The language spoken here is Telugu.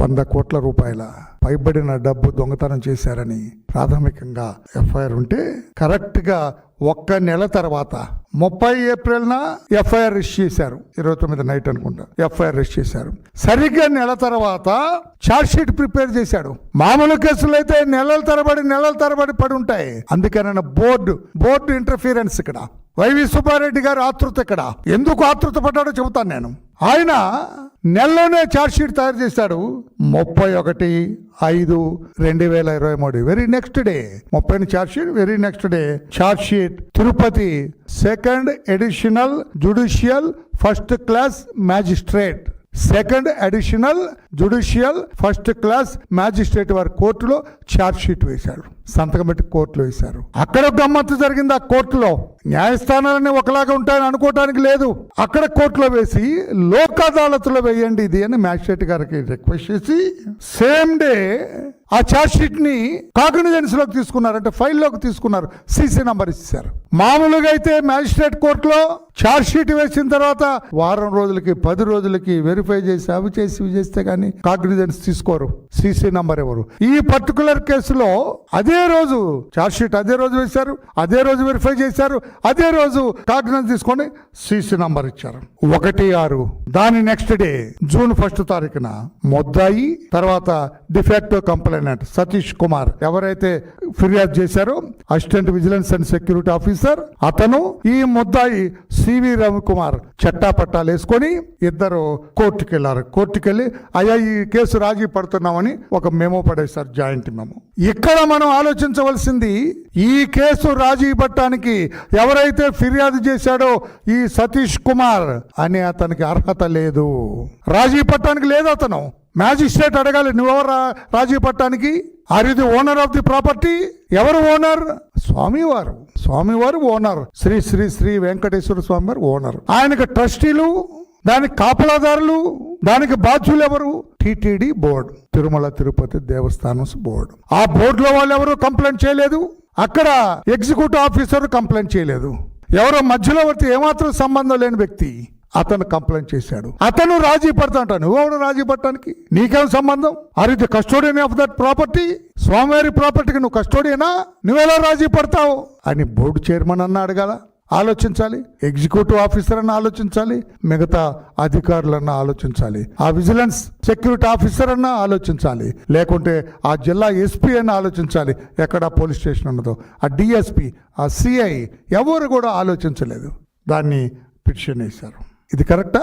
వంద కోట్ల రూపాయల పైబడిన డబ్బు దొంగతనం చేశారని ప్రాథమికంగా ఎఫ్ఐఆర్ ఉంటే కరెక్ట్గా ఒక్క నెల తర్వాత ముప్పై ఏప్రిల్న ఎఫ్ఐఆర్ రిజిస్టర్ చేశారు. ఇరవై తొమ్మిది నైట్ అనుకుంటా ఎఫ్ఐఆర్ రిజిస్టర్ చేశారు. సరిగ్గా నెల తర్వాత షీట్ ప్రిపేర్ చేశాడు. మామూలు కేసులు అయితే నెలల తరబడి నెలల తరబడి పడి ఉంటాయి. అందుకని బోర్డు బోర్డు ఇంటర్ఫీరెన్స్ ఇక్కడ. వైవి సుబ్బారెడ్డి గారు ఆతృత ఇక్కడ. ఎందుకు ఆతృత పడ్డాడో చెబుతాను నేను. ఆయన నెలలోనే ఛార్జ్షీట్ తయారు చేశాడు. ముప్పై ఒకటి ఐదు రెండు వేల ఇరవై మూడు. వెరీ నెక్స్ట్ డే ముప్పై charge sheet very next day charge sheet. Tirupati second additional judicial first class magistrate second additional judicial first class magistrate వారి కోర్టులో ఛార్జ్ షీట్ వేశాడు. సంతకం పెట్టి కోర్టులో వేశారు. అక్కడ గమ్మత్తు జరిగింది ఆ కోర్టులో. న్యాయస్థానాలన్నీ ఒకలాగా ఉంటాయని అనుకోవటానికి లేదు. అక్కడ కోర్టులో వేసి లోక్ అదాలత్లో వేయండి ఇది అని మ్యాజిస్ట్రేట్ గారికి రిక్వెస్ట్ చేసి సేమ్ డే ఆ ఛార్జ్ షీట్ని కాగ్నిజెన్స్లోకి తీసుకున్నారు. అంటే ఫైల్లోకి తీసుకున్నారు. సీసీ నంబర్ ఇచ్చారు మామూలుగా అయితే మ్యాజిస్ట్రేట్ కోర్టులో ఛార్జ్ షీట్ వేసిన తర్వాత వారం రోజులకి పది రోజులకి వెరిఫై చేసి అవి చేసి ఇవి చేస్తే కానీ కాగ్నిజెన్స్ తీసుకోరు. సీసీ నంబర్ ఎవరు? ఈ పర్టికులర్ కేసులో అదే రోజు ఛార్జ్ షీట్ అదే రోజు వేశారు అదే రోజు వెరిఫై చేశారు అదే రోజు కాగ్నెన్స్ తీసుకొని సీసీ నంబర్ ఇచ్చారు. ఒకటి ఆరు. దాని నెక్స్ట్ డే జూన్ ఫస్ట్ తారీఖున మొద్దాయి తర్వాత డిఫెక్టివ్ కంప్లైనెంట్ సతీష్ కుమార్ ఎవరైతే ఫిర్యాదు చేశారు. Assistant vigilance and security officer అతను ఈ ముద్దాయి సివి రవికుమార్ చట్టా పట్టాలు వేసుకొని ఇద్దరు కోర్టుకు వెళ్ళారు కోర్టుకు వెళ్ళి అయ్యా ఈ కేసు రాజీ పడుతున్నామని ఒక మెమో పడేశారు జాయింట్ మెమో ఇక్కడ మనం ఆలోచించవలసింది ఈ కేసు రాజీ పట్టడానికి ఎవరైతే ఫిర్యాదు చేశాడో ఈ సతీష్ కుమార్ అనే అతనికి అర్హత లేదు. రాజీ పట్టడానికి లేదు అతను. మ్యాజిస్ట్రేట్ అడగాలి నువ్వెవరు రాజీ పట్టడానికి? Are you the owner of the property ఎవరు ఓనర్? స్వామివారు. స్వామివారు ఓనర్. శ్రీ శ్రీ శ్రీ వెంకటేశ్వర స్వామి వారు ఓనర్. ఆయనకు ట్రస్టీలు దానికి కాపలాదారులు దానికి బాధ్యులు ఎవరు? టిటిడి బోర్డు తిరుమల తిరుపతి దేవస్థానం బోర్డు. ఆ బోర్డులో వాళ్ళు ఎవరు కంప్లైంట్ చేయలేదు? అక్కడ ఎగ్జిక్యూటివ్ ఆఫీసర్ కంప్లైంట్ చేయలేదు. ఎవరో మధ్యలో వచ్చి ఏమాత్రం సంబంధం లేని వ్యక్తి. అతను కంప్లైంట్ చేశాడు. అతను రాజీ పడతాంట నువ్వెవడు రాజీ పడటానికి. నీకేం సంబంధం? ఆర్ ఇది కస్టోడియన్ ఆఫ్ దట్ ప్రాపర్టీ స్వామివారి ప్రాపర్టీకి నువ్వు కస్టోడియనా నువ్వెలా రాజీ పడతావు? అని బోర్డు చైర్మన్ అన్న అడగాల. ఆలోచించాలి. ఎగ్జిక్యూటివ్ ఆఫీసర్ అన్న ఆలోచించాలి. మిగతా అధికారులన్న ఆలోచించాలి. ఆ విజిలెన్స్ సెక్యూరిటీ ఆఫీసర్ అన్న ఆలోచించాలి. లేకుంటే ఆ జిల్లా ఎస్పీ అన్న ఆలోచించాలి. ఎక్కడ పోలీస్ స్టేషన్ ఉన్నదో. ఆ డిఎస్పి ఆ సిఐ ఎవరు కూడా ఆలోచించలేదు. దాన్ని పిటిషన్ వేశారు. ఇది కరెక్టా?